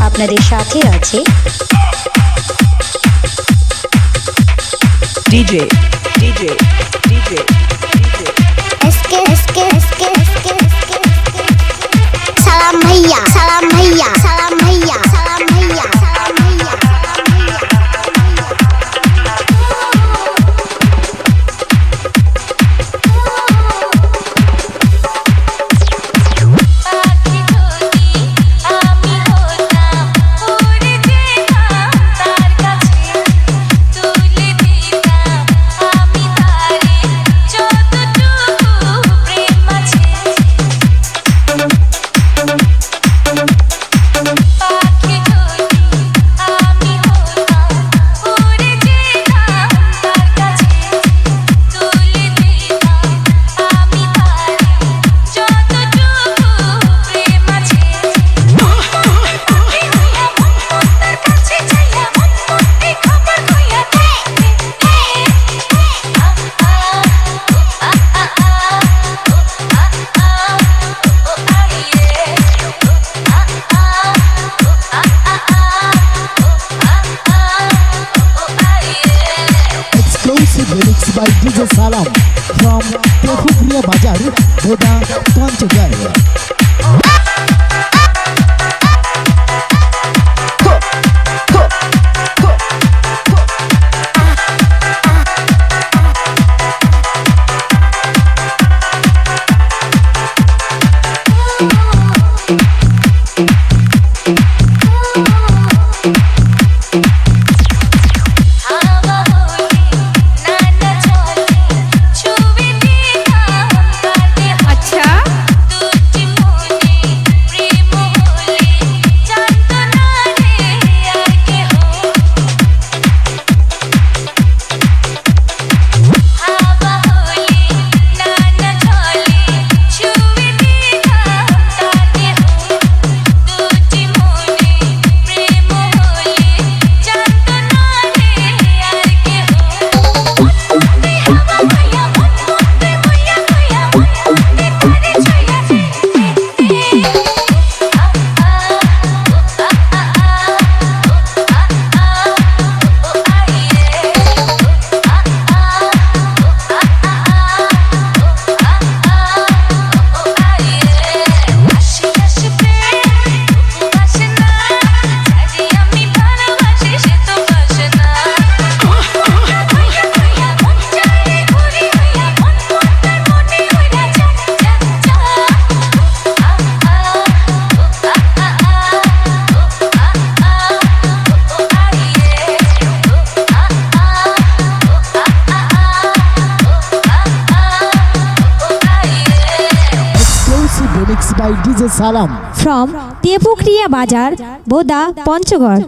আপনাদের সাথে আছে DJ, DJ, DJ. DJ Salam from প্রফুক্রিয়া বাজার ভোদা পঞ্চগড় ডিজে সালাম ফ্রম তেপুক্রিয়া বাজার বোদা পঞ্চগড়